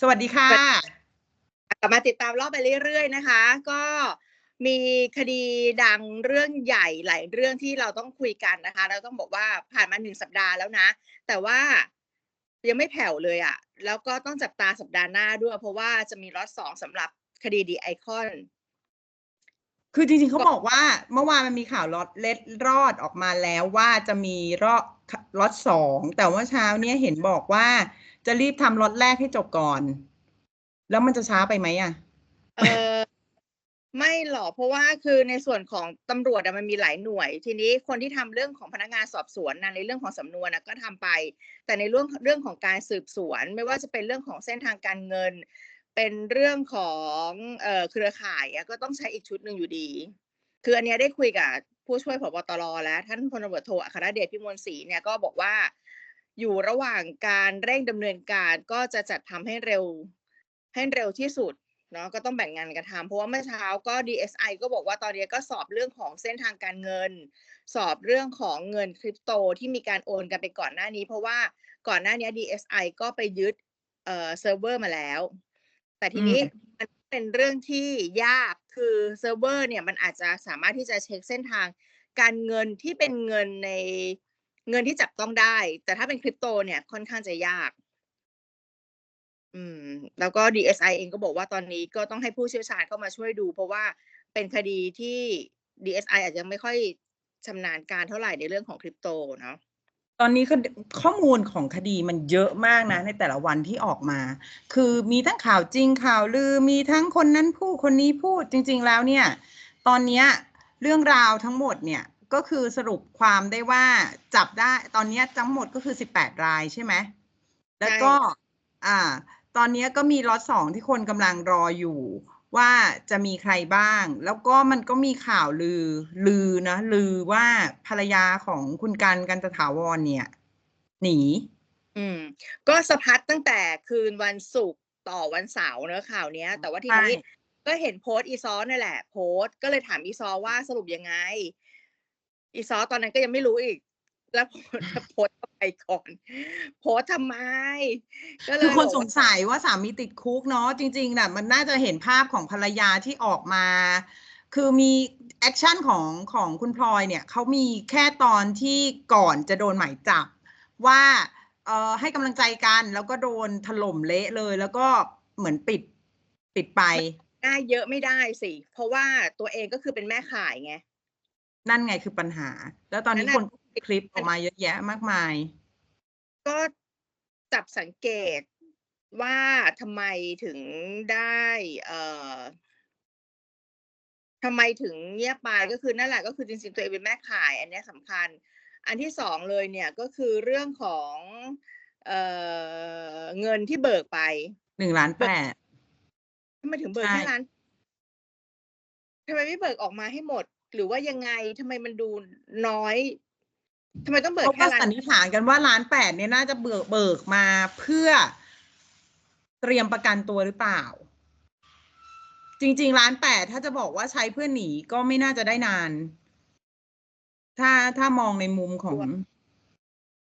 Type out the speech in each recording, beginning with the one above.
สวัสดีค่ะ กลับมาติดตามรอบไปเรื่อยๆนะคะ ก็มีคดีดังเรื่องใหญ่หลายเรื่องที่เราต้องคุยกันนะคะแล้วต้องบอกว่าผ่านมาหนึ่งสัปดาห์แล้วนะ แต่ว่ายังไม่แผ่วเลยอะ่ะ แล้วก็ต้องจับตาสัปดาห์หน้าด้วย เพราะว่าจะมีล็อตสองสำหรับคดีดีไอคอน คือจริงๆเขาบอกว่าเมื่อวานมันมีข่าวล็อตเล็ดรอดออกมาแล้วว่าจะมีรอบล็อตสองแต่ว่าเช้าเนี้ยเห็นบอกว่า จะรีบทำล็อตแรกให้จบก่อน แล้วมันจะช้าไปไหมอะ เออไม่หรอกเพราะว่าคือในส่วนของตำรวจอะมันมีหลายหน่วย ทีนี้คนที่ทำเรื่องของพนักงานสอบสวนนะในเรื่องของสำนวนนะก็ทำไป แต่ในเรื่องเรื่องของการสืบสวน ไม่ว่าจะเป็นเรื่องของเส้นทางการเงิน เป็นเรื่องของเอ่อเครือข่ายอะก็ต้องใช้อีกชุดหนึ่งอยู่ดี คืออันเนี้ยได้คุยกับผู้ช่วยผบตรแล้ว ท่านพลตำรวจโทอัครเดชพิมลศรีเนี่ยก็บอกว่า อยู่ระหว่างการเร่งดำเนินการก็จะจัดทำให้เร็วให้เร็วที่สุดเนาะก็ต้องแบ่งงานกันทำเพราะว่าเมื่อเช้าก็ DSI ก็บอกว่าตอนนี้ก็สอบเรื่องของเส้นทางการเงิน สอบเรื่องของเงินคริปโตที่มีการโอนกันไปก่อนหน้านี้ เพราะว่าก่อนหน้านี้ DSI ก็ไปยึดเอ่อเซิร์ฟเวอร์มาแล้ว แต่ทีนี้มันเป็นเรื่องที่ยากคือเซิร์ฟเวอร์เนี่ยมันอาจจะสามารถที่จะเช็คเส้นทางการเงินที่เป็นเงินใน เงินที่จับต้องได้ แต่ถ้าเป็นคริปโตเนี่ยค่อนข้างจะยาก อืม แล้วก็ DSI เองก็บอกว่าตอนนี้ก็ต้องให้ผู้เชี่ยวชาญเข้ามาช่วยดู เพราะว่าเป็นคดีที่ DSI อาจจะไม่ค่อยชำนาญการเท่าไหร่ในเรื่องของคริปโตเนาะตอนนี้ข้อมูลของคดีมันเยอะมากนะ ในแต่ละวันที่ออกมา คือมีทั้งข่าวจริงข่าวลือมีทั้งคนนั้นพูดคนนี้พูดจริง ๆ แล้วเนี่ย ตอนนี้เรื่องราวทั้งหมดเนี่ย ก็คือสรุปความได้ว่าจับได้ตอนเนี้ยทั้งหมดก็คือ18รายใช่ไหม แล้วก็อ่า ตอนเนี้ยก็มีล็อตสองที่คนกำลังรออยู่ ว่าจะมีใครบ้าง แล้วก็มันก็มีข่าวลือ ลือนะ ลือว่าภรรยาของคุณกันกันตถาวรเนี่ย หนี อืม ก็สะพัดตั้งแต่คืนวันศุกร์ต่อวันเสาร์เนอะข่าวเนี้ย แต่ว่าทีนี้ใช่ก็เห็นโพสต์อีซอนี่นแหละ โพสต์ก็เลยถามอีซอว่าสรุปยังไง อีซอตอนนั้นก็ยังไม่รู้อีก แล้วโพสต์โพสต์เข้าไปก่อน โพสต์ทำไม ก็เลคือยคนบอกสว่างสัยว่าสามีติดคุกเนาะจริงๆน่ะมันน่าจะเห็นภาพของภรรยาที่ออกมา คือมีแอคชั่นของของคุณพลอยเนี่ยเขามีแค่ตอนที่ก่อนจะโดนหมายจับ ว่าเอ่อให้กำลังใจกันแล้วก็โดนถล่มเละเลย แล้วก็เหมือนปิดปิดไปได้เยอะไม่ได้สิ เพราะว่าตัวเองก็คือเป็นแม่ขายไง นั่นไงคือปัญหา แล้วตอนนี้นั่นคน่ะนก็มีคลิปออกมาเยอะแยะมากมาย ก็จับสังเกตว่าทำไมถึงได้ เอ่อทำไมถึงเงียบไปก็คือนั่นแหละก็คือจริงๆตัวเองเป็นแม่ขาย อันเนี้ยสำคัญ อันที่สองเลยเนี่ยก็คือเรื่องของเอ่อเงินที่เบิกไปหนึ่งล้านแปดทำไมถึงเบิกใช่แค่ล้านทำไมไม่เบิกออกมาให้หมด หรือว่ายังไงทำไมมันดูน้อยทำไมต้องเบิกเขาแค่ก็ล้าสันนนิษฐานกันว่าล้านแปดเนี่ยน่าจะเบิกเบิกมาเพื่อเตรียมประกันตัวหรือเปล่า จริงๆล้านแปดถ้าจะบอกว่าใช้เพื่อหนีก็ไม่น่าจะได้นาน ถ้าถ้ามองในมุมของ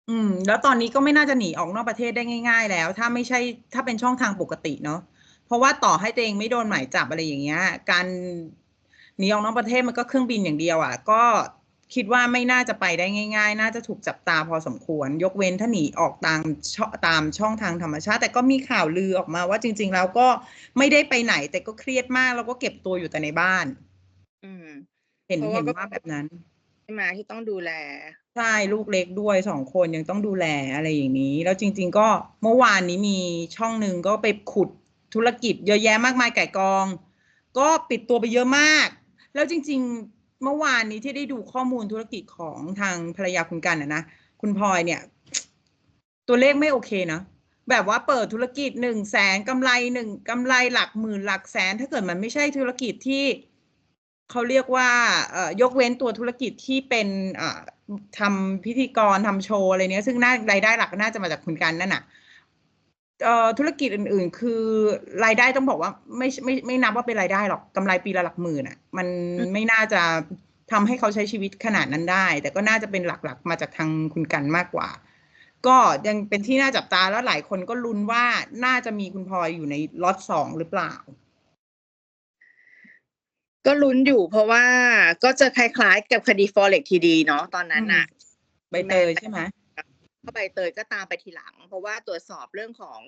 อืม แล้วตอนนี้ก็ไม่น่าจะหนีออกนอกประเทศได้ง่าย ๆ แล้ว ถ้าไม่ใช่ ถ้าเป็นช่องทางปกติเนาะเพราะว่าต่อให้ตัวเองไม่โดนหมายจับอะไรอย่างเงี้ย การ หนีออกนอกประเทศมันก็เครื่องบินอย่างเดียวอะ่ะก็คิดว่าไม่น่าจะไปได้ง่าย ๆ น่าจะถูกจับตาพอสมควร ยกเว้นถ้าหนีออกตามช่อตามช่องทางธรรมชาติ แต่ก็มีข่าวลือออกมาว่าจริง ๆ แล้วก็ไม่ได้ไปไหน แต่ก็เครียดมากแล้วก็เก็บตัวอยู่แต่ในบ้าน อืม เห็นเพราะเห็ว่านก็ว่าแบบนั้นใช่ไหมที่ต้องดูแลใช่ลูกเล็กด้วยสองคนยังต้องดูแลอะไรอย่างนี้ แล้วจริง ๆ ก็เมื่อวานนี้มีช่องหนึ่งก็ไปขุดธุรกิจเยอะแยะมากมายไก่กอง ก็ปิดตัวไปเยอะมาก แล้วจริง ๆ เมื่อวานนี้ที่ได้ดูข้อมูลธุรกิจของทางภรรยาคุณกันนะนะ คุณพลอยเนี่ย ตัวเลขไม่โอเคนะ แบบว่าเปิดธุรกิจหนึ่งแสนกำไรหนึ่งกำไรหลักหมื่นหลักแสน ถ้าเกิดมันไม่ใช่ธุรกิจที่เขาเรียกว่าเอ่อยกเว้นตัวธุรกิจที่เป็นทำพิธีกรทำโชว์อะไรเนี้ย ซึ่งน่ารายได้หลักน่าจะมาจากคุณกันนั่นน่ะ ธุรกิจอื่น ๆ คือรายได้ต้องบอกว่าไม่ไม่ไม่นับว่าเป็นรายได้หรอกกำไรปีละหลักหมื่นอะ มันไม่น่าจะทำให้เขาใช้ชีวิตขนาดนั้นได้ แต่ก็น่าจะเป็นหลักๆ มาจากทางคุณกันมากกว่า ก็ยังเป็นที่น่าจับตาแล้วหลายคนก็ลุ้นว่าน่าจะมีคุณพลอยอยู่ในล็อตสองหรือเปล่า ก็ลุ้นอยู่เพราะว่าก็จะคล้ายๆกับคดี forex TD เนาะตอนนั้นน่ะใบเตยใช่ไหมเข้า ใบเตยก็ตามไปทีหลัง เพราะว่าตรวจสอบเรื่องของ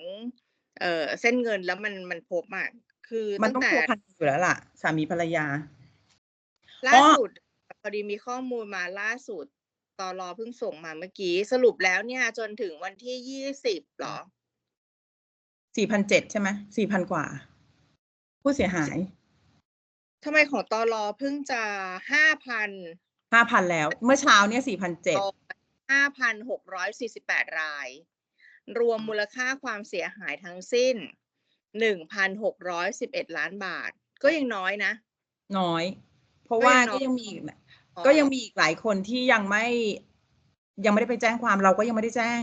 เอ่อเส้นเงินแล้วมันมันพบอะคือมันตั้งต้องแต่พัวพันอยู่แล้วล่ะ สามีภรรยา ล่าอ๋อสุดพอดีมีข้อมูลมาล่าสุดตอรอเพิ่งส่งมาเมื่อกี้ สรุปแล้วเนี่ยจนถึงวันที่ยี่สิบหรอสี่พันเจ็ดใช่ไหมสี่พันกว่า ผู้เสียหายทำไมของตอรอเพิ่งจะห้าพันห้าพันแล้ว เมื่อเช้าเนี่ยสี่พันเจ็ด ห้าพันหกร้อยสี่สิบแปดราย รวมมูลค่าความเสียหายทั้งสิ้นหนึ่งพันหกร้อยสิบเอ็ดล้านบาท ก็ยังน้อยนะ น้อย เพราะว่าก็ก็ยัยังงน้อยมีอีกนะก็ยังมีอีกหลายคนที่ยังไม่ยังไม่ได้ไปแจ้งความเราก็ยังไม่ได้แจ้ง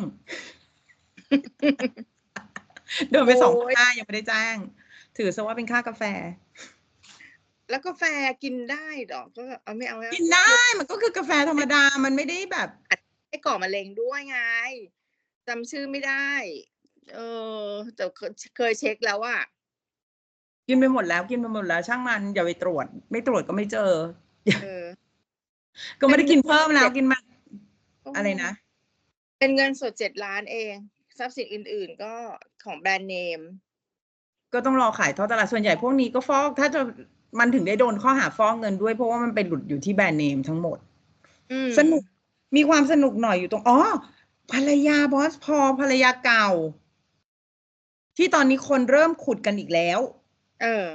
โดนไปสองค่ายังไม่ได้แจ้ง ถือซะว่าเป็นค่ากาแฟ แล้วกาแฟกินได้เหรอก็เอาไม่เอาแล้วกินได้มันก็คือกาแฟธรรมดามันไม่ได้แบบ ให้ก่อมะเร็งด้วยไงจำชื่อไม่ได้ เออแต่เคยเคยเช็คแล้วอะกินไปหมดแล้วกินไปหมดแล้ว ช่างมันอย่าไปตรวจ ไม่ตรวจก็ไม่เจอ เออ ก็ไม่ได้กินเพิ่มแล้วเป็นกินมาอะไรนะ เป็นเงินสดเจ็ดล้านเอง ทรัพย์สินอื่น ๆ ก็ของแบรนด์เนม ก็ต้องรอขายท่อตลาดส่วนใหญ่พวกนี้ก็ฟอก ถ้าจะมันถึงได้โดนข้อหาฟอกเงินด้วยเพราะว่ามันไปหลุดอยู่ที่แบรนด์เนมทั้งหมดอืมสนุก มีความสนุกหน่อยอยู่ตรงอ๋อภรรยาบอสพอภรรยาเก่า ที่ตอนนี้คนเริ่มขุดกันอีกแล้ว เออ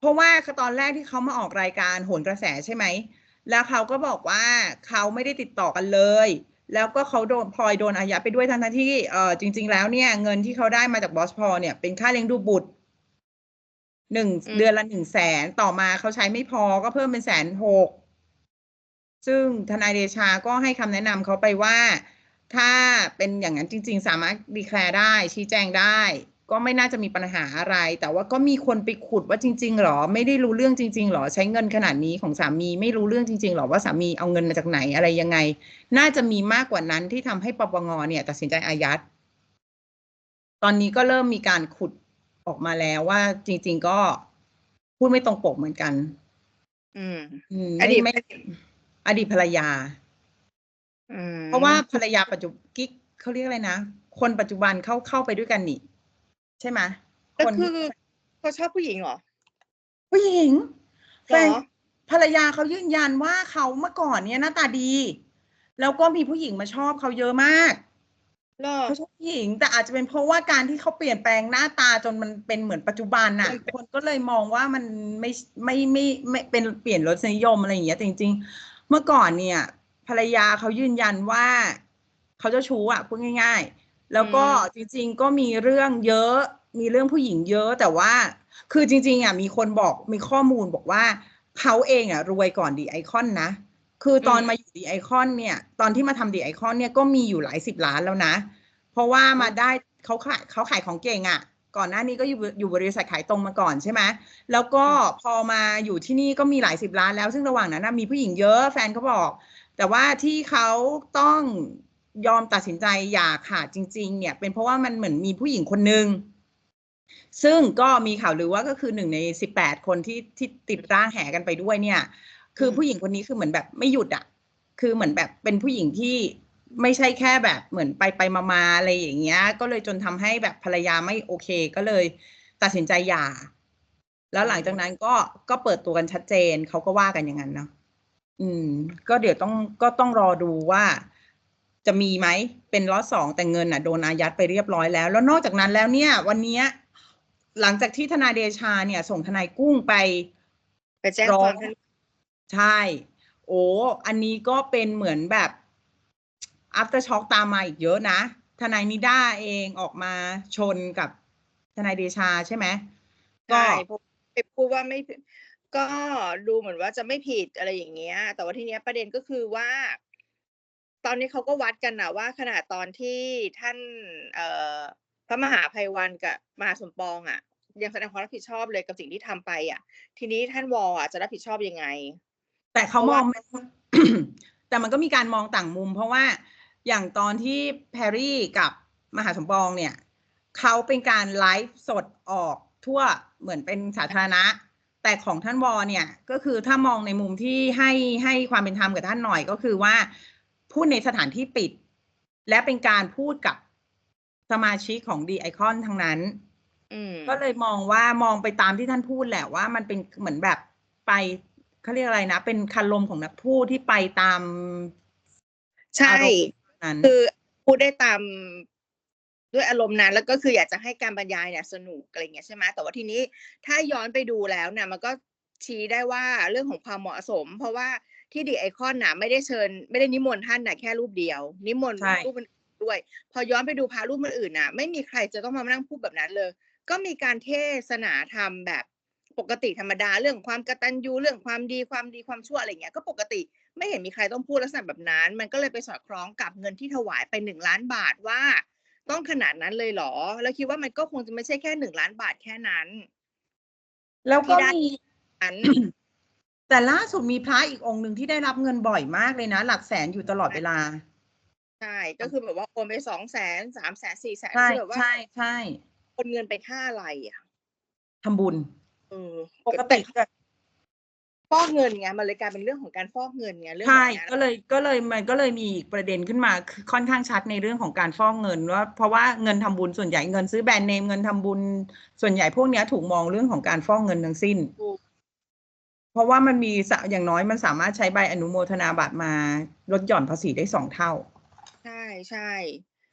เพราะว่าตอนแรกที่เขามาออกรายการโหนกระแสใช่ไหม แล้วเขาก็บอกว่าเขาไม่ได้ติดต่อกันเลย แล้วก็เขาโดนพลอยโดนอายัดไปด้วยทั้งๆที่เออจริง ๆ แล้วเนี่ย เงินที่เขาได้มาจากบอสพอเนี่ยเป็นค่าเลี้ยงดูบุตรหนึ่งอืมเดือนละหนึ่งแสนต่อมาเขาใช้ไม่พอก็เพิ่มเป็นแสนหก ซึ่งทนายเดชาก็ให้คำแนะนำเขาไปว่า ถ้าเป็นอย่างนั้นจริง ๆ สามารถดีแคลร์ได้ ชี้แจงได้ ก็ไม่น่าจะมีปัญหาอะไร แต่ว่าก็มีคนไปขุดว่าจริง ๆ หรอ ไม่ได้รู้เรื่องจริง ๆ หรอ ใช้เงินขนาดนี้ของสามีไม่รู้เรื่องจริง ๆ หรอว่าสามีเอาเงินมาจากไหนอะไรยังไง น่าจะมีมากกว่านั้นที่ทำให้ปปงเนี่ย ตัดสินใจอายัดตอนนี้ก็เริ่มมีการขุดออกมาแล้วว่าจริง ๆ ก็พูดไม่ตรงปกเหมือนกัน อืม อืมอดีตไม่ไม่ อดีตภรรยาอืมเพราะว่าภรรยาปัจจุกิ๊กเขาเรียกอะไรนะคนปัจจุบันเข้าเข้าไปด้วยกันนี่ ใช่ไหมก็คนคือเขาชอบผู้หญิงเหรอ ผู้หญิงแฟเหรนอภรรยาเขายืนยันว่าเขาเมื่อก่อนเนี่ยหน้าตาดี แล้วก็มีผู้หญิงมาชอบเขาเยอะมากเหรอเขาชอบผู้หญิง แต่อาจจะเป็นเพราะว่าการที่เขาเปลี่ยนแปลงหน้าตาจนมันเป็นเหมือนปัจจุบันน่ะ คนก็เลยมองว่ามันไม่ไม่ไม่ไม่เป็นเปลี่ยนรสนิยมอะไรอย่างเงี้ยแต่จริง ๆ เมื่อก่อนเนี่ย ภรรยาเขายืนยันว่าเขาเจ้าชู้อะพูดง่าย ๆ แล้วก็จริง ๆ ก็มีเรื่องเยอะ มีเรื่องผู้หญิงเยอะแต่ว่า คือจริง ๆอะมีคนบอกมีข้อมูลบอกว่าเขาเองอะรวยก่อนดีไอคอนนะ คือตอนมาอยู่ดีไอคอนเนี่ย ตอนที่มาทำดีไอคอนเนี่ยก็มีอยู่หลายสิบล้านแล้วนะ เพราะว่ามาได้เขาขายเขาขายของเก่งอะ่ะ ก่อนหน้านี้ก็อยู่อยู่บริษัทขายตรงมาก่อนใช่ไหมแล้วก็พอมาอยู่ที่นี่ก็มีหลายสิบล้านแล้ว ซึ่งระหว่างนั้นนะมีผู้หญิงเยอะแฟนเขาบอก แต่ว่าที่เขาต้องยอมตัดสินใจหย่าขาดจริง ๆ เนี่ย เป็นเพราะว่ามันเหมือนมีผู้หญิงคนหนึ่งซึ่งก็มีข่าวลือว่าก็คือหนึ่งในสิบแปดคนที่ที่ติดร่างแห่กันไปด้วยเนี่ย คือผู้หญิงคนนี้คือเหมือนแบบไม่หยุดอะคือเหมือนแบบเป็นผู้หญิงที่ ไม่ใช่แค่แบบเหมือนไปไปมามาอะไรอย่างเงี้ย ก็เลยจนทำให้แบบภรรยาไม่โอเคก็เลยตัดสินใจหย่า แล้วหลังจากนั้นก็ก็เปิดตัวกันชัดเจนเขาก็ว่ากันอย่างนั้นเนาะอืม ก็เดี๋ยวต้องก็ต้องรอดูว่าจะมีไหมเป็นล็อตสองแต่เงินอะโดนอายัดไปเรียบร้อยแล้ว แล้วนอกจากนั้นแล้วเนี่ย วันเนี้ยหลังจากที่ทนายเดชาเนี่ย ส่งทนายกุ้งไปไปแจ้งร้อควางมให้ใช่ โอ้อันนี้ก็เป็นเหมือนแบบ after shock ตามมาอีกเยอะนะ ทนายนิด้าเองออกมาชนกับทนายเดชาใช่ไหมก็ใช่เพราะไปพูดว่าไม่ผิดก็ดูเหมือนว่าจะไม่ผิดอะไรอย่างเงี้ย แต่ว่าทีเนี้ยประเด็นก็คือว่า ตอนนี้เขาก็วัดกันนะว่าขนาดตอนที่ท่านเอ่อพระมหาภัยวันกับมหาสมปองอะ ยังแสดงความรับผิดชอบเลยกับสิ่งที่ทำไปอะ ทีนี้ท่านวออะจะรับผิดชอบยังไง แต่เขาเพราะมว่าองแต่มันก็มีการมองต่างมุม เพราะว่า อย่างตอนที่แพรรี่กับมหาสมปองเนี่ยเขาเป็นการไลฟ์สดออกทั่วเหมือนเป็นสาธารณะ แต่ของท่านวอเนี่ยก็คือถ้ามองในมุมที่ให้ให้ความเป็นธรรมกับท่านหน่อยก็คือว่า พูดในสถานที่ปิด และเป็นการพูดกับสมาชิกของดีไอคอนทั้งนั้นอืมก็เลยมองว่ามองไปตามที่ท่านพูดแหละว่ามันเป็นเหมือนแบบไปเขาเรียกอะไรนะ เป็นคารมของนักพูดที่ไปตาม ใช่อารมณ์ นั้นคือพูดได้ตามด้วยอารมณ์นั้น แล้วก็คืออยากจะให้การบรรยายเนี่ยสนุกอะไรอย่างเงี้ยใช่ไหมแต่ว่าทีนี้ถ้าย้อนไปดูแล้วเนี่ยมันก็ชี้ได้ว่าเรื่องของความเหมาะสม เพราะว่าที่ดีไอคอนน่ะไม่ได้เชิญ ไม่ได้นิมนต์ท่านน่ะแค่รูปเดียว นิมนต์ใช่รูปอื่นด้วย พอย้อนไปดูพระรูปอื่นๆน่ะ ไม่มีใครจะต้องมานั่งพูดแบบนั้นเลย ก็มีการเทศนาธรรมแบบปกติธรรมดาเรื่องความกตัญญูเรื่องความดีความดีความชั่วอะไรเงี้ยก็ปกติ ไม่เห็นมีใครต้องพูดลักษณะแบบนั้น มันก็เลยไปสอดคล้องกับเงินที่ถวายไปหนึ่งล้านบาทว่า ต้องขนาดนั้นเลยเหรอ แล้วคิดว่ามันก็คงจะไม่ใช่แค่หนึ่งล้านบาทแค่นั้น แล้วก็ที่ได้มีอันแต่ล่าสุดมีพระอีกองค์หนึ่งที่ได้รับเงินบ่อยมากเลยนะ หลักแสนอยู่ตลอดเวลา ใช่ ก็คือแบบว่าโอนไปสองแสนสามแสนสี่แสนใช่คือแบบว่าใช่ใช่โอนเงินไปค่าอะไรอะทำบุญเออปกติจะฟ อกเงินไงมันเลยกลายเป็นเรื่องของการฟอกเงินไงเรื่องใช่แบบก็นี้เลยก็เลยมันก็เลยมีอีกประเด็นขึ้นมาคือค่อนข้างชัดในเรื่องของการฟอกเงินว่าเพราะว่าเงินทำบุญส่วนใหญ่เงินซื้อแบรนด์เนมเงินทำบุญส่วนใหญ่พวกเนี้ยถูกมองเรื่องของการฟอกเงินทั้งสิ้นถูกเพราะว่ามันมีสะอย่างน้อยมันสามารถใช้ใบอนุโมทนาบัตรมาลดหย่อนภาษีได้สองเท่า ใช่ใช่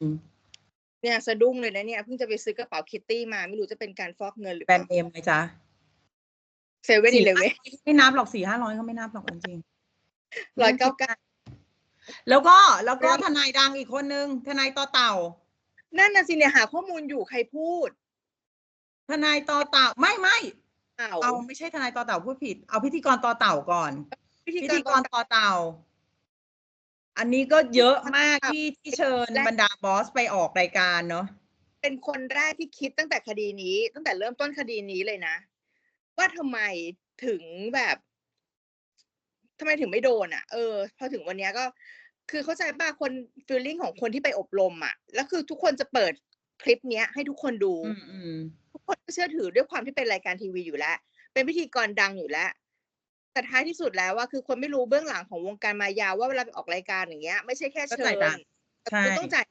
อืมเนี่ยสะดุ้งเลยนะเนี่ยเพิ่งจะไปซื้อกระเป๋าคิตตี้มาไม่รู้จะเป็นการฟอกเงินหรือแบเปรล่านด์เนมไหมจ๊ะ เซเว่นอีเลเว่นไม่นับหรอกสี่ห้าร้อยก็ไม่นับหรอกจริงๆร้อยเก้าเก้าแล้วก็แล้วก็เรื่องทนายดังอีกคนนึงทนายต่อเต่า นั่นน่ะสิเนี่ยหาข้อมูลอยู่ใครพูด ทนายต่อเต่าไม่ไม่อ้าวเอาไม่ใช่ทนายต่อเต่าพูดผิด เอาพิธีกรต่อเต่าก่อน พิพิธีธีกกรรต่อเต่า อันนี้ก็เยอะมากครับที่ที่เชิญและบรรดาบอสไปออกรายการเนาะเป็นคนแรกที่คิดตั้งแต่คดีนี้ ตั้งแต่เริ่มต้นคดีนี้เลยนะ ว่าทำไมถึงแบบทำไมถึงไม่โดนอะ เออ พอถึงวันเนี้ยก็ คือเข้าใจป่ะคนฟีลลิ่งของคนที่ไปอบรมอะ แล้วคือทุกคนจะเปิดคลิปเนี้ย ให้ทุกคนดูอืมอืมทุกคนก็เชื่อถือด้วยความที่เป็นรายการทีวีอยู่แล้ว เป็นพิธีกรดังอยู่แล้ว แต่ท้ายที่สุดแล้วว่าคือคนไม่รู้เบื้องหลังของวงการมายาว่าเวลาไปออกรายการอย่างเงี้ย ไม่ใช่แค่ก็เชิจ่ายญตังค์ใช่คุณต้องจ่าย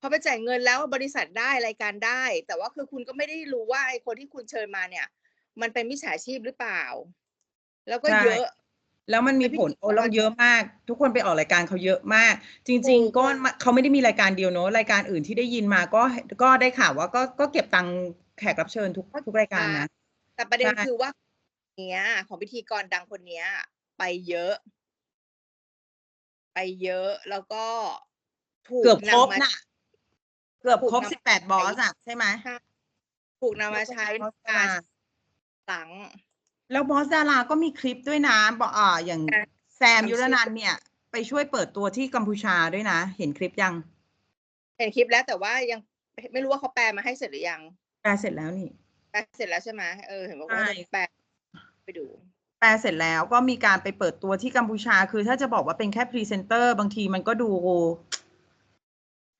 พอไปจ่ายเงินแล้วบริษัทได้รายการได้ แต่ว่าคือคุณก็ไม่ได้รู้ว่าไอ้คนที่คุณเชิญมาเนี่ย มันเป็นมิจฉาชีพหรือเปล่า แล้วก็ใช่เยอะ แล้วมันมีผลแล้วพิธีกรโอ้เราเยอะมาก ทุกคนไปออกรายการเขาเยอะมาก จริงถูกๆก็เขาไม่ได้มีรายการเดียวเนอะรายการอื่นที่ได้ยินมาก็ก็ได้ข่าวว่าก็ก็เก็บตังค์แขกรับเชิญทุกทุกรายการนะแต่ประเด็นใช่คือว่าเนี้ย ของพิธีกรดังคนเนี้ย ไปเยอะ ไปเยอะแล้วก็ถูกเกือบครบนำมาน่ะ เกือบครบถูกนำสิบแปดบอสอะใช่ไหมถูกนำมาใช้ ในการหลังแล้วบอสดาราก็มีคลิปด้วยนะบอกอ่าอย่างการแซมยุรนันท์เนี่ย ไปช่วยเปิดตัวที่กัมพูชาด้วยนะ เห็นคลิปยัง เห็นคลิปแล้วแต่ว่ายังไม่รู้ว่าเขาแปลมาให้เสร็จหรือยังแปลเสร็จแล้วนี่ แปลเสร็จแล้วใช่ไหมเออเห็นบอกว่าใช่จะแปลไปดู แปลเสร็จแล้วก็มีการไปเปิดตัวที่กัมพูชา คือถ้าจะบอกว่าเป็นแค่พรีเซนเตอร์บางทีมันก็ดู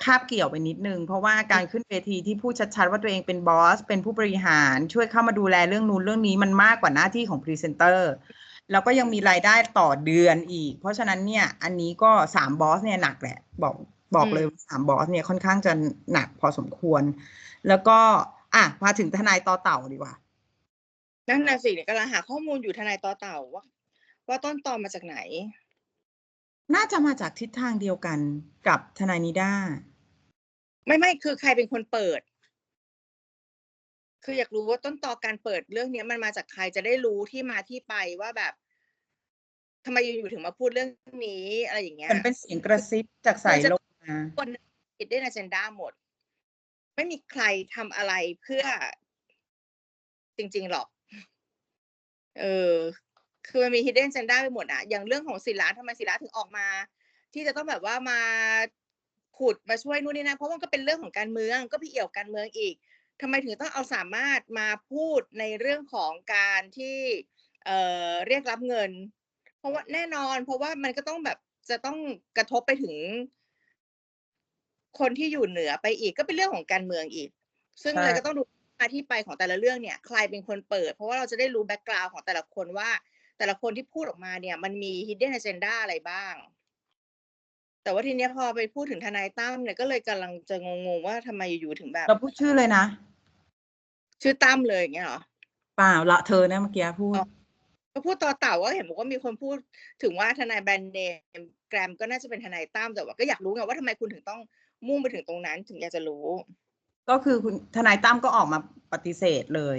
คาบเกี่ยวไปนิดนึง เพราะว่าการขึ้นเวทีที่พูดชัดๆ ว่าตัวเองเป็นบอส เป็นผู้บริหารช่วยเข้ามาดูแลเรื่องนู้นเรื่องนี้มันมากกว่าหน้าที่ของพรีเซนเตอร์แล้วก็ยังมีรายได้ต่อเดือนอีก เพราะฉะนั้นเนี่ย อันนี้ก็สามบอสเนี่ยหนักแหละ บอกบอกเลยว่าสามบอสเนี่ยค่อนข้างจะหนักพอสมควร แล้วก็อะมาถึงทนายต่อเต่าดีกว่านั่นน่ะสิเนี่ยกำลังหาข้อมูลอยู่ทนายต่อเต่าว่าว่าต้นตอมาจากไหน น่าจะมาจากทิศทางเดียวกันกับทนายนิด้า ไม่ไม่คือใครเป็นคนเปิด คืออยากรู้ว่าต้นตอการเปิดเรื่องเนี้ยมันมาจากใครจะได้รู้ที่มาที่ไปว่าแบบทำไมอยู่ๆถึงมาพูดเรื่องนี้อะไรอย่างเงี้ยเหมือนเป็นเสียงกระซิบจากสายลมมาคนคิดได้ในเจนด้าหมด ไม่มีใครทำอะไรเพื่อจริง ๆ หรอก เออ คือมันมี hidden agenda ไปหมดอะอย่างเรื่องของศิลาทำไมศิลาถึงออกมา ที่จะต้องแบบว่ามา ขุดมาช่วยนู่นนี่นั่นเพราะมันก็เป็นเรื่องของการเมืองก็พี่เอี่ยวการเมืองอีกทำไมถึงต้องเอาสามารถมาพูดในเรื่องของการที่เอ่อเรียกรับเงิน เพราะว่าแน่นอน เพราะว่ามันก็ต้องแบบจะต้องกระทบไปถึง คนที่อยู่เหนือไปอีกก็เป็นเรื่องของการเมืองอีก ซึ่งเลยก็ต้องดูมาที่ไปของแต่ละเรื่องเนี่ยใครเป็นคนเปิด เพราะว่าเราจะได้รู้แบ็กกราวของแต่ละคนว่า แต่ละคนที่พูดออกมาเนี่ยมันมี hidden agenda อะไรบ้าง แต่ว่าทีเนี้ยพอไปพูดถึงทนายตั้มเนี่ยก็เลยกำลังจะงงๆว่าทำไมอยู่ๆถึงแบบ เราพูดชื่อเลยนะ ชื่อตั้มเลยอย่างเงี้ยเหรอเปล่าละเธอนะเมื่อกี้พูดอ๋อก็พูดต่อเต่าว่าเห็นบอกว่ามีคนพูดถึงว่าทนายแบรนด์เนมแกรมก็น่าจะเป็นทนายตั้มแต่ว่าก็อยากรู้ไงว่าทำไมคุณถึงต้องมุ่งไปถึงตรงนั้นถึงอยากจะรู้ ก็คือคุณทนายตั้มก็ออกมาปฏิเสธเลย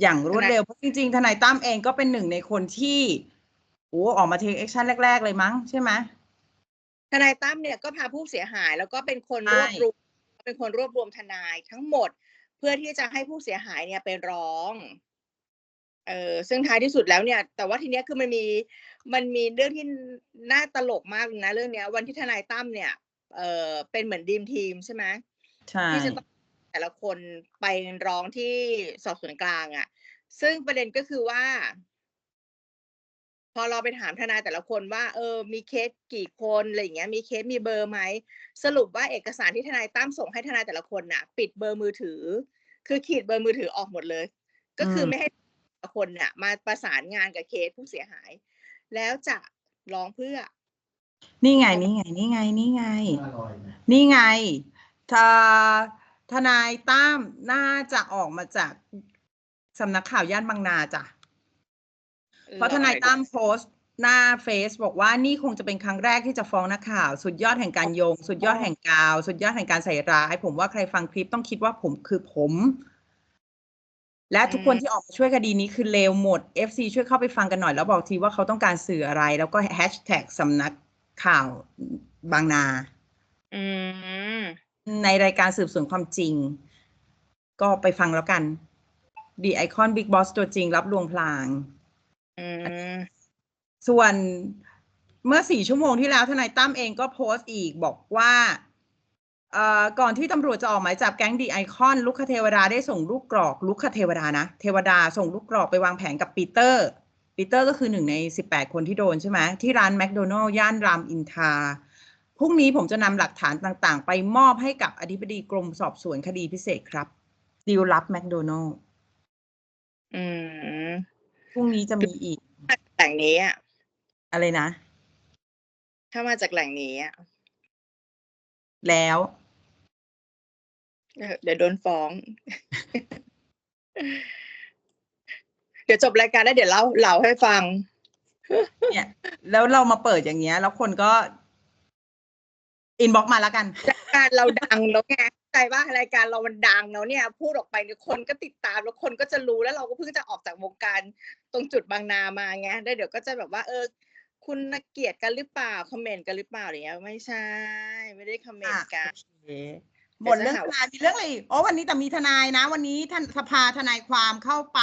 อย่างรวดเร็วเพราะจริง ๆ ทนายตั้มเองก็เป็นหนึ่งในคนที่โอ้ออกมาเทคแอคชั่นแรก ๆ เลยมั้งใช่ไหม ทนายตั้มเนี่ยก็พาผู้เสียหายแล้วก็เป็นคนใช่รวบรวมเป็นคนรวบรวมทนายทั้งหมด เพื่อที่จะให้ผู้เสียหายเนี่ยไปร้องเออซึ่งท้ายที่สุดแล้วเนี่ย แต่ว่าทีเนี้ยคือมันมีมันมีเรื่องที่น่าตลกมากเลยนะเรื่องเนี้ย วันที่ทนายตั้มเนี่ยเออเป็นเหมือนดีมทีมใช่ไหมใช่ที่จะต้องแต่ละคนไปร้องที่สอบสวนกลางอะ่ะ ซึ่งประเด็นก็คือว่าพ อเราไปถามทนายแต่ละคนว่าเออมีเคสกี่คนอะไรอย่างเงี้ยมีเคสมีเบอร์ไหมสรุปว่าเอกสารที่ทนายตั้มส่งให้ทนายแต่ละคนน่ะ ปิดเบอร์มือถือ คือขีดเบอร์มือถือออกหมดเลย ก็คือไม่ให้แต่ละคนน่ะ มาประสานงานกับเคสผู้เสียหาย แล้วจะร้องเพื่อ นี่ไงนี่ไงนี่ไงนี่ไงอร่อยนะนี่ไงถ้าทนายตั้มน่าจะออกมาจากสำนักข่าวย่านบางนาจ้ะ เพราะทนายตั้มโพสต์หน้าเฟซบอกว่านี่คงจะเป็นครั้งแรกที่จะฟ้องนักข่าว สุดยอดแห่งการโยง สุดยอดแห่งกาว สุดยอดแห่งการใส่ร้าย ผมว่าใครฟังคลิปต้องคิดว่าผมคือผม และทุกคนที่ออกมาช่วยคดีนี้คือเลวหมด FC ช่วยเข้าไปฟังกันหน่อย แล้วบอกทีว่าเขาต้องการสื่ออะไร แล้วก็แฮชแท็กสำนักข่าวบางนาอืมในรายการสืบสวนความจริง ก็ไปฟังแล้วกัน The Icon Big Boss ตัวจริงรับลวงพลาง อืมส่วนเมื่อสี่ชั่วโมงที่แล้วทนายตั้มเองก็โพสต์อีกบอกว่าก่อนที่ตำรวจจะออกหมายจับแก๊งดีไอคอนลุกคเทวดาได้ส่งลูกกรอกลุกคเทวดานะ เทวดาส่งลูกกรอกไปวางแผนกับปีเตอร์ ปีเตอร์ก็คือหนึ่งในสิบแปดคนที่โดนใช่ไหมที่ร้านแมคโดนัลล์ย่านรามอินทราพรุ่งนี้ผมจะนำหลักฐานต่างๆ ไปมอบให้กับอธิบดีกรมสอบสวนคดีพิเศษครับดีลลับแมคโดนัลล์อืม พรุ่งนี้จะมีอีกแหล่งนี้อะอะไรนะ ถ้ามาจากแหล่งนี้อะแล้วเออเดี๋ยวโดนฟ้อง เดี๋ยวจบรายการแล้วเดี๋ยวเล่าเล่าให้ฟัง เนี่ย แล้วเรามาเปิดอย่างเงี้ย แล้วคนก็ อินบ็อกมาแล้วกัน รายการเราดังแล้วไงเข้า ใจว่ารายการเรามันดังแล้วเนี่ย พูดออกไปเนี่ยคนก็ติดตามแล้วคนก็จะรู้แล้วเราก็เพิ่งจะออกจากวงการตรงจุดบางนามาไงแล้วเดี๋ยวก็จะแบบว่าเออ คุณน่ะเกลียดกันหรือเปล่าคอมเมนต์กันหรือเปล่าอะไรเงี้ยไม่ใช่ ไม่ได้คอมเมนต์กันโอเคหมดเรื่องทนายมีเรื่องอะไรอีกอ๋อวันนี้แต่มีทนายนะ วันนี้ท่านสภาทนายความเข้าไป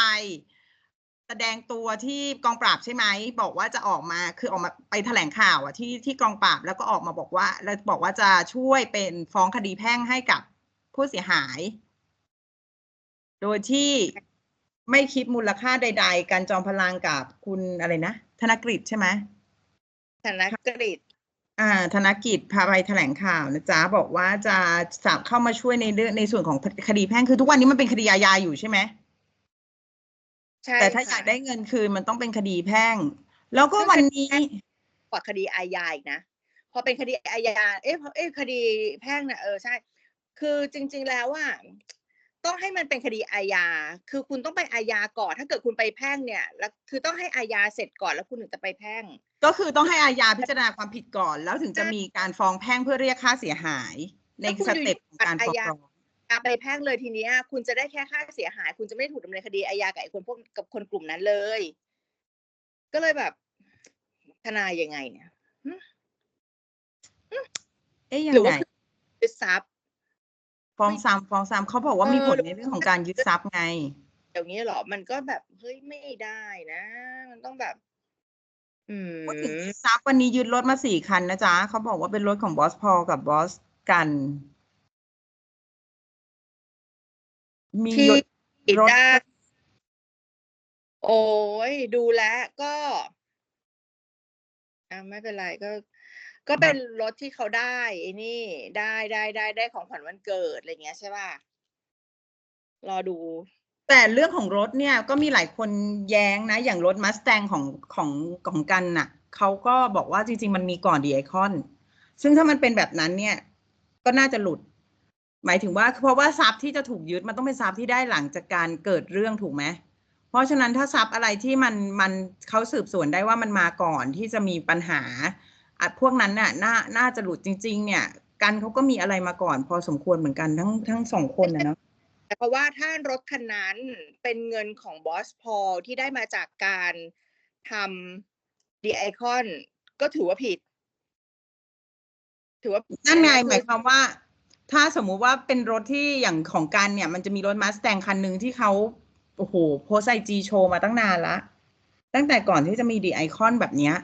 แสดงตัวที่กองปราบใช่ไหมบอกว่าจะออกมาคือออกมาไปแถลงข่าวอะที่ที่กองปราบแล้วก็ออกมาบอกว่า แล้วบอกว่าจะช่วยเป็นฟ้องคดีแพ่งให้กับ ผู้เสียหาย โดยที่ไม่คิดมูลค่าใด ๆ การจอมพลังกับคุณอะไรนะ ธนกฤษใช่ไหมธนกฤษอ่า ธนกิจพาไปแถลงข่าวนะจ๊ะบอกว่าจะสามเข้ามาช่วยในเรื่องในส่วนของคดีแพ่งคือทุกวันนี้มันเป็นคดีอาญาอยู่ใช่ไหมใช่แต่ถ้าอค่ะยากได้เงินคืนมันต้องเป็นคดีแพ่ง แล้วก็วันนี้กว่าคดีอาญาอีกนะพอเป็นคดีอาญาเอ๊ะพอเอ๊ะคดีแพ่งน่ะเออใช่ คือจริง ๆ แล้วว่าต้องให้มันเป็นคดีอาญา คือคุณต้องไปอาญาก่อน ถ้าเกิดคุณไปแพ่งเนี่ย แล้วคือต้องให้อาญาเสร็จก่อนแล้วคุณถึงจะไปแพ่ง ก็คือต้องให้อาญาพิจารณาความผิดก่อน แล้วถึงจะใช่มีการฟ้องแพ่งเพื่อเรียกค่าเสียหาย ในแล้วคุณสอยู่เต็ปของการอาฟ้องญาร้องการไปแพ่งเลยทีเนี้ย คุณจะได้แค่ค่าเสียหาย คุณจะไม่ได้ถูกดำเนินคดีอาญากับไอ้คนพวกกับคนกลุ่มนั้นเลย ก็เลยแบบทนายยังไงเนี่ยเอ๊ยยัหรืงอไงว่ายึดทรัพย์ ฟ้องซ้ำฟ้องซ้ำเขาบอกว่าเออมีผลในเรื่องของการยึดทรัพย์ไงเดี๋ยวนี้เหรอมันก็แบบเฮ้ยไม่ได้นะ มันต้องแบบ อืมพูดถึงยึดทรัพย์วันนี้ยึดรถมาสี่คันนะจ๊ะเขาบอกว่าเป็นรถของบอสพอลกับบอสกัน มีที่รถรถได้โอ้ยดูแลวก็อ่าไม่เป็นไรก็ ก็เป็นรถที่เขาได้ไอ้นี่ได้ได้ได้ได้ของขวัญวันเกิดอะไรเงี้ยใช่ป่ะรอดู แต่เรื่องของรถเนี่ยก็มีหลายคนแย้งนะ อย่างรถมัส t ต n งของของของกันน่ะเขาก็บอกว่าจริง ๆ มันมีก่อนดีไอคอน ซึ่งถ้ามันเป็นแบบนั้นเนี่ย ก็น่าจะหลุด หมายถึงว่าเพราะว่าทรัพย์ที่จะถูกยึดมันต้องเป็นทรัพย์ที่ได้หลังจากการเกิดเรื่องถูกไหมเพราะฉะนั้นถ้าทรัพย์อะไรที่มันมันเขาสืบสวนได้ว่ามันมาก่อนที่จะมีปัญหา อะพวกนั้นน่ะน่าน่าจะหลุดจริง ๆ เนี่ย กันเขาก็มีอะไรมาก่อน พอสมควรเหมือนกันทั้งทั้งสองคนนะเนาะแต่เพราะว่าถ้ารถคันนั้นเป็นเงินของบอสพอลที่ได้มาจากการทำดีไอคอนก็ถือว่าผิด ถือว่านั่นไงอัคือหมายความว่า ถ้าสมมุติว่าเป็นรถที่อย่างของกันเนี่ย มันจะมีรถมาส t ต n งคันหนึ่งที่เขาโอ้โหโพสไอจีโชว์มาตั้งนานละ ตั้งแต่ก่อนที่จะมีดีไอคอนแบบเนี้ย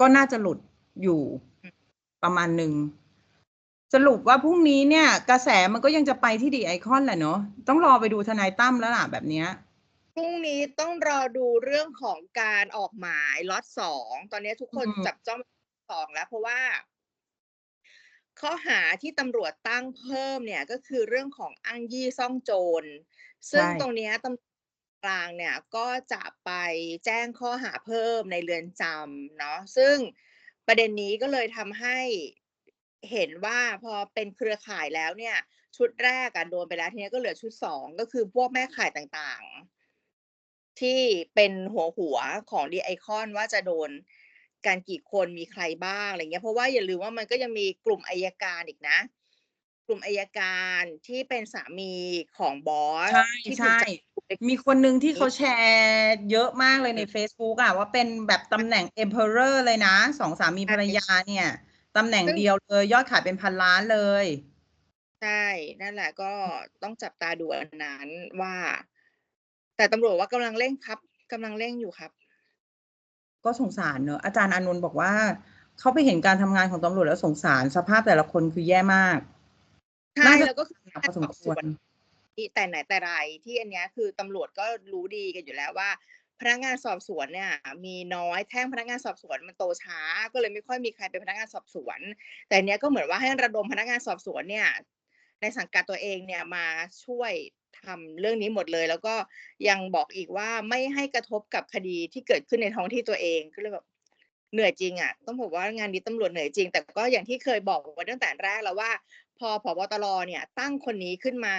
ก็น่าจะหลุดอยู่ประมาณหนึ่งสรุปว่าพรุ่งนี้เนี่ย กระแสมันก็ยังจะไปที่ดีไอคอนแหละเนาะต้องรอไปดูทนายตั้มแล้วล่ะแบบเนี้ยพรุ่งนี้ต้องรอดูเรื่องของการออกหมายล็อตสองตอนนี้ทุกคนอืมจับจ้องสองแล้ว เพราะว่า ข้อหาที่ตำรวจตั้งเพิ่มเนี่ย ก็คือเรื่องของอ้างยี่ซ่องโจร ซึ่งตรงเนี้ยตำรวจ กลางเนี่ยก็จะไปแจ้งข้อหาเพิ่มในเรือนจำเนาะซึ่งประเด็นนี้ก็เลยทำให้เห็นว่าพอเป็นเครือข่ายแล้วเนี่ยชุดแรกอะโดนไปแล้วทีนี้ก็เหลือชุดสองก็คือพวกแม่ข่ายต่างๆ ที่เป็นหัวหัวของดีไอคอนว่าจะโดนการกี่คนมีใครบ้างอะไรเงี้ยเพราะว่าอย่าลืมว่ามันก็ยังมีกลุ่มอายการอีกนะ กลุ่มอายการที่เป็นสามีของบอสใช่ที่ถูกใช่จับกุ มในมีคนหนึ่งที่เขาแชร์เยอะมากเลยใน Facebook อะว่าเป็นแบบตำแหน่ง Emperor เลยนะ สองสามีภรรยาเนี่ยตำแหน่งเดียวเลย ยอดขายเป็นพันล้านเลย ใช่ นั่นแหละก็ต้องจับตาดูอันนั้นว่า แต่ตำรวจว่ากำลังเร่งครับกำลังเร่งอยู่ครับ ก็สงสารเนอะอาจารย์อานนท์บอกว่า เขาไปเห็นการทำงานของตำรวจแล้วสงสารสภาพแต่ละคนคือแย่มากใช่น่าจะแล้วก็คือพอสมควรที่ แต่ไหนแต่ไรที่อันเนี้ยคือตำรวจก็รู้ดีกันอยู่แล้วว่า พนักงานสอบสวนเนี่ยมีน้อยแท่งพนักงานสอบสวนมันโตช้า ก็เลยไม่ค่อยมีใครเป็นพนักงานสอบสวน แต่อันเนี้ยก็เหมือนว่าให้ระดมพนักงานสอบสวนเนี่ยในสังกัดตัวเองเนี่ยมาช่วยทำเรื่องนี้หมดเลย แล้วก็ยังบอกอีกว่าไม่ให้กระทบกับคดีที่เกิดขึ้นในท้องที่ตัวเองก็เลยแบบเหนื่อยจริงอะต้องบอกว่างานนี้ตำรวจเหนื่อยจริง แต่ก็อย่างที่เคยบอกไว้ตั้งแต่แรกแล้วว่า พอพบตรเนี่ยตั้งคนนี้ขึ้นมา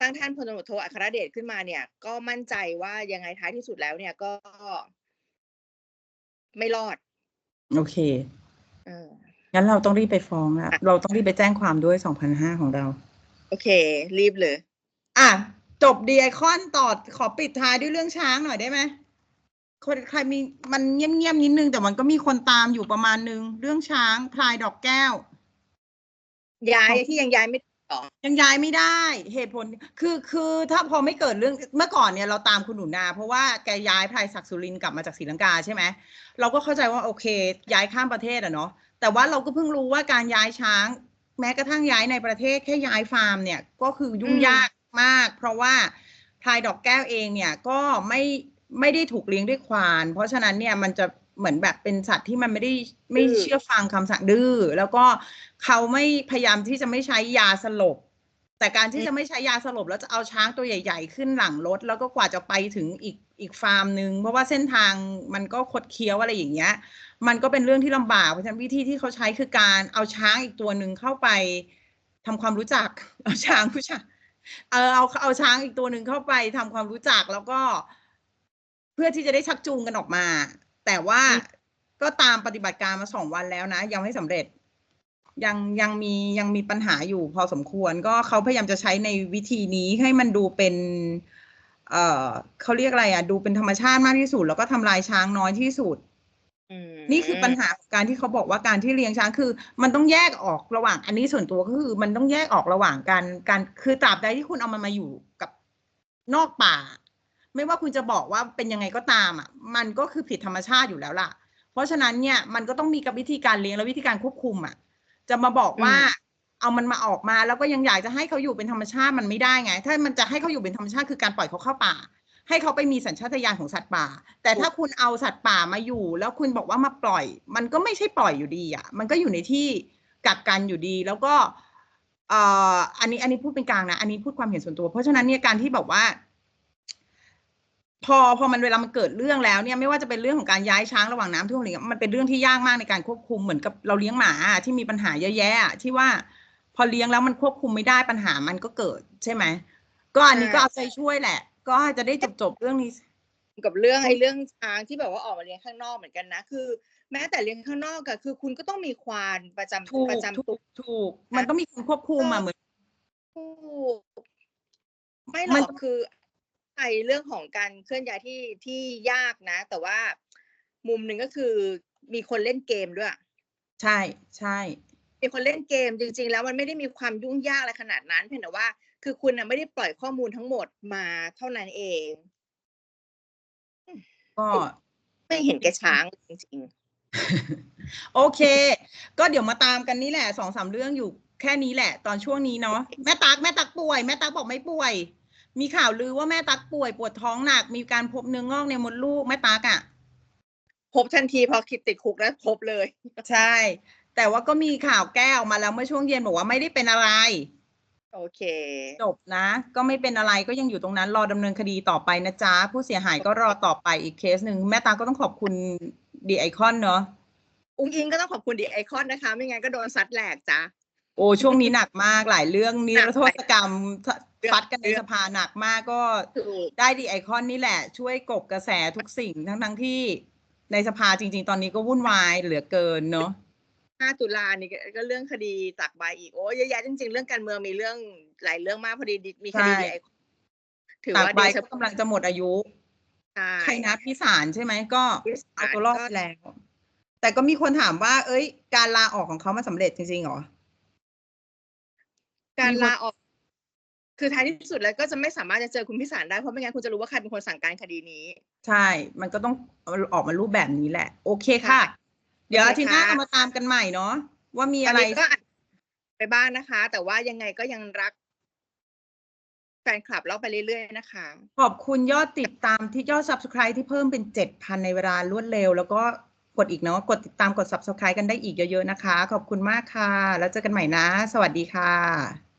ตั้งท่านพลตำรวจโทอัครเดชขึ้นมาเนี่ย ก็มั่นใจว่ายังไงท้ายที่สุดแล้วเนี่ยก็ไม่รอด โอเคเอองั้นเราต้องรีบไปฟ้องแล้วเราต้องรีบไปแจ้งความด้วยสองพันห้าของเรา โอเค รีบเลย อะ จบดีไอคอนต่อขอปิดท้ายด้วยเรื่องช้างหน่อยได้ไหมคนใครมีมันเงียบๆนิดนึง แต่มันก็มีคนตามอยู่ประมาณนึง เรื่องช้างพลายดอกแก้ว ย้ายของที่ยังย้ายไม่ต่อ ยังย้ายไม่ได้เหตุผลคือคือถ้าพอไม่เกิดเรื่องเมื่อก่อนเนี่ยเราตามคุณหนูนา เพราะว่าแกย้ายพลายศักดิ์สุรินกลับมาจากศรีลังกาใช่ไหมเราก็เข้าใจว่าโอเค ย้ายข้ามประเทศอะเนาะแต่ว่าเราก็เพิ่งรู้ว่าการย้ายช้าง แม้กระทั่งย้ายในประเทศแค่ย้ายฟาร์มเนี่ยก็คือยุ่งยากมาก เพราะว่าพลายดอกแก้วเองเนี่ยก็ไม่ไม่ได้ถูกเลี้ยงด้วยควาน เพราะฉะนั้นเนี่ยมันจะ เหมือนแบบเป็นสัตว์ที่มันไม่ได้ไม่เชื่อฟังคำสั่งดื้อแล้วก็เขาไม่พยายามที่จะไม่ใช้ยาสลบ แต่การที่จะไม่ใช้ยาสลบแล้วจะเอาช้างตัวใหญ่ ๆ ขึ้นหลังรถ แล้วก็กว่าจะไปถึงอีกอีกฟาร์มหนึ่งเพราะว่าเส้นทางมันก็คดเคี้ยวอะไรอย่างเงี้ย มันก็เป็นเรื่องที่ลำบากเพราะฉะนั้นวิธีที่เขาใช้คือการเอาช้างอีกตัวหนึ่งเข้าไปทำความรู้จักเอาช้างผู้ชายเออเอาเอาช้างอีกตัวหนึ่งเข้าไปทำความรู้จักแล้วก็ เพื่อที่จะได้ชักจูงกันออกมา แต่ว่าก็ตามปฏิบัติการมาสองวันแล้วนะ ยังไม่สำเร็จ ยังยังมียังมีปัญหาอยู่พอสมควร ก็เขาพยายามจะใช้ในวิธีนี้ให้มันดูเป็น เอ่อเขาเรียกอะไรอะ ดูเป็นธรรมชาติมากที่สุด แล้วก็ทำลายช้างน้อยที่สุดอืมนี่คือปัญหาของการที่เขาบอกว่าการที่เลี้ยงช้างคือ มันต้องแยกออกระหว่าง อันนี้ส่วนตัวก็คือ มันต้องแยกออกระหว่างการการคือตราบใดที่คุณเอามันมาอยู่กับนอกป่า ไม่ว่าคุณจะบอกว่าเป็นยังไงก็ตามอะมันก็คือผิดธรรมชาติอยู่แล้วล่ะ เพราะฉะนั้นเนี่ยมันก็ต้องมีกับวิธีการเลี้ยงและวิธีการควบคุมอะจะมาบอกว่าเอามันมาออกมาแล้วก็ยังอยากจะให้เขาอยู่เป็นธรรมชาติมันไม่ได้ไง ถ้ามันจะให้เขาอยู่เป็นธรรมชาติคือการปล่อยเขาเข้าป่า ให้เขาไปมีสัญชาตญาณของสัตว์ป่า แต่ถ้าคุณเอาสัตว์ป่ามาอยู่ แล้วคุณบอกว่ามาปล่อย มันก็ไม่ใช่ปล่อยอยู่ดีอะ มันก็อยู่ในที่กักกันอยู่ดี แล้วก็เอ่ออันนี้อันนี้พูดเป็นกลางนะ อันนี้พูดความเห็นส่วนตัว เพราะฉะนั้นเนี่ยการที่แบบว่า พอพอมันเวลามันเกิดเรื่องแล้วเนี่ยไม่ว่าจะเป็นเรื่องของการย้ายช้างระหว่างน้ำท่วมอะไรเงี้ยมันเป็นเรื่องที่ยากมากในการควบคุมเหมือนกับเราเลี้ยงหมาอะที่มีปัญหาเยอะแยะอะที่ว่า พอเลี้ยงแล้วมันควบคุมไม่ได้ปัญหามันก็เกิดใช่ไหมก็อันนี้ก็เอาใจช่วยแหละ ก็จะได้จบจบๆเรื่องนี้ กับเรื่องไอ้เรื่องช้างที่แบบว่าออกมาเลี้ยงข้างนอกเหมือนกันนะคือ แม้แต่เลี้ยงข้างนอกก็คือคุณก็ต้องมีควานประจำถูกประจำถูตัวกถูก มันต้องมีคนควบคุมอะเหมือน ถูกไม่หรมัอน กคือ ไอเรื่องของการเคลื่อนย้ายที่ที่ยากนะ แต่ว่ามุมหนึ่งก็คือมีคนเล่นเกมด้วย ใช่ใช่มีคนเล่นเกมจริง ๆ แล้วมันไม่ได้มีความยุ่งยากอะไรขนาดนั้น เพียงแต่ว่า คือคุณน่ะไม่ได้ปล่อยข้อมูลทั้งหมดมาเท่านั้นเอง ก็ไม่เห็นแกช้างจริงโอเค ก็เดี๋ยวมาตามกันนี่แหละสองสามเรื่องอยู่แค่นี้แหละ ตอนช่วงนี้เนาะแม่ตักแม่ตักป่วย แม่ตักบอกไม่ป่วย มีข่าวลือว่าแม่ตักป่วยปวดท้องหนัก มีการพบเนื้องอกในมดลูกแม่ตักอะๆพบทันทีพอคิดติดคุกแล้วพบเลย ใช่ แต่ว่าก็มีข่าวแก้ออกมาแล้วเมื่อช่วงเย็นบอกว่าไม่ได้เป็นอะไร โอเคจบนะ ก็ไม่เป็นอะไรก็ยังอยู่ตรงนั้นรอดำเนินคดีต่อไปนะจ๊ะ ผู้เสียหายก็รอต่อไปอีกเคสหนึ่งแม่ตาก็ต้องขอบคุณดีไอคอนเนาะอุ้งอิงก็ต้องขอบคุณดีไอคอนนะคะ ไม่งั้นก็โดนซัดแหลกจ้ะ โอ้ช่วงนี้หนักมากหลายเรื่องนิหนัรกโทษกรรมเรื่องฟัดกันในเรื่องสภาหนักมากก็ถูกได้ดีไอคอนนี่แหละ ช่วยกลบกระแสทุกสิ่งทั้งทั้งๆที่ในสภาจริง ๆ ตอนนี้ก็วุ่นวายเหลือเกินเนาะ5ตุลานี่ก็ก็เรื่องคดีตักใบอีกโอ้เยอะแยะจริง ๆ เรื่องการเมืองมีเรื่องหลายเรื่องมากพอดีมีคดีใช่ดีไอคอนถือตากว่าใบดีก็กำลังจะหมดอายุใช่ใครนะพี่สารใช่ไหมก็พิสเอาารตัวรอดก็ไปแล้ว แต่ก็มีคนถามว่า เอ้ย การลาออกของเขามันสำเร็จจริงๆเหรอ การมีคนลาออก คือท้ายที่สุดแล้วก็จะไม่สามารถจะเจอคุณพิสารได้เพราะไม่งั้นคุณจะรู้ว่าใครเป็นคนสั่งการคดีนี้ ใช่ มันก็ต้องเอาออกมารูปแบบนี้แหละ โอเคค่ะค่ะเดี๋ยวโออาเคทิตย์หน้าค่ะเรามาตามกันใหม่เนาะว่ามีตออะนไรนี้ก็อัดไปบ้างนะคะ แต่ว่ายังไงก็ยังรักแฟนคลับเราไปเรื่อยๆนะคะ ขอบคุณยอดติดตามที่ยอด subscribe ที่เพิ่มเป็นเจ็ดพันในเวลารวดเร็ว แล้วก็กดอีกเนาะกดติดตามกด subscribe กันได้อีกเยอะๆนะคะ ขอบคุณมากค่ะ แล้วเจอกันใหม่นะ สวัสดีค่ะ